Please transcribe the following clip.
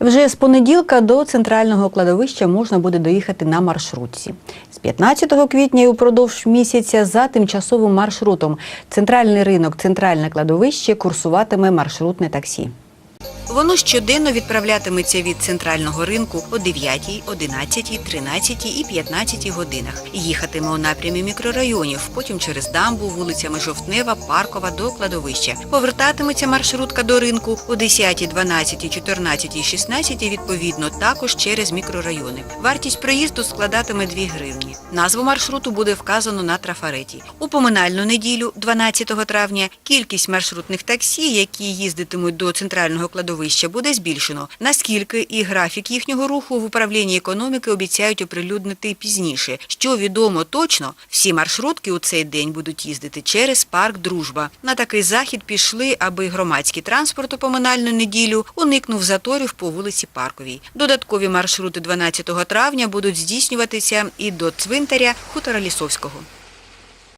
Вже з понеділка до центрального кладовища можна буде доїхати на маршрутці. З 15 квітня і упродовж місяця за тимчасовим маршрутом центральний ринок, центральне кладовище курсуватиме маршрутне таксі. Воно щоденно відправлятиметься від центрального ринку о 9, 11, 13 і 15 годинах. Їхатиме у напрямі мікрорайонів, потім через дамбу, вулицями Жовтнева, Паркова до кладовища. Повертатиметься маршрутка до ринку о 10, 12, 14 і 16 відповідно також через мікрорайони. Вартість проїзду складатиме 2 гривні. Назву маршруту буде вказано на трафареті. У поминальну неділю, 12 травня, кількість маршрутних таксі, які їздитимуть до центрального кладовища, буде збільшено. Наскільки і графік їхнього руху в управлінні економіки обіцяють оприлюднити пізніше. Що відомо точно, всі маршрутки у цей день будуть їздити через парк Дружба. На такий захід пішли, аби громадський транспорт у поминальну неділю уникнув заторів по вулиці Парковій. Додаткові маршрути 12 травня будуть здійснюватися і до цвинтаря хутора Лісовського.